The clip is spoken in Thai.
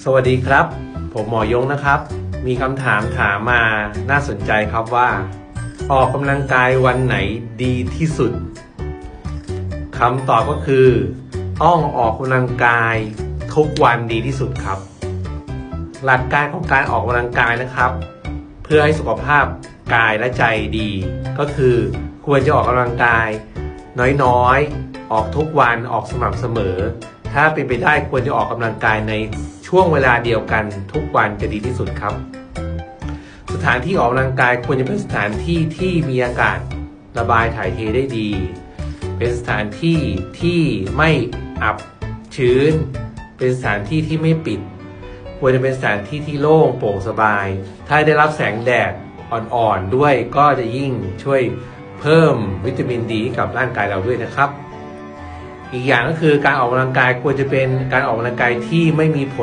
สวัสดีครับ ผมหมอยงนะครับ มีคำถามถามมาน่าสนใจครับว่า ออกกำลังกายวันไหนดีที่สุดคำตอบก็คือ ต้องออกกำลังกายทุกวันดีที่สุดครับ หลักการของการออกกำลังกายนะครับ เพื่อให้สุขภาพกายและใจดี ก็คือควรจะออกกำลังกาย น้อยๆ ออกทุกวันออกสม่ำเสมอ ถ้าเป็นไปได้ควรจะออกกำลังกายใน ช่วงเวลาเดียวกันทุกวันจะดีที่สุดครับ สถานที่ออกกำลังกายควรจะเป็นสถานที่ที่มีอากาศระบายถ่ายเทได้ดี เป็นสถานที่ที่ไม่อับชื้น เป็นสถานที่ที่ไม่ปิด ควรจะเป็นสถานที่ที่โล่งโปร่งสบาย ถ้าได้รับแสงแดดอ่อนๆด้วยก็จะยิ่งช่วยเพิ่มวิตามินดีกับร่างกายเราด้วยนะครับ อีกอย่างก็คือการออกกำลังกายควรจะเป็นการออกกำลังกายที่ไม่มีผล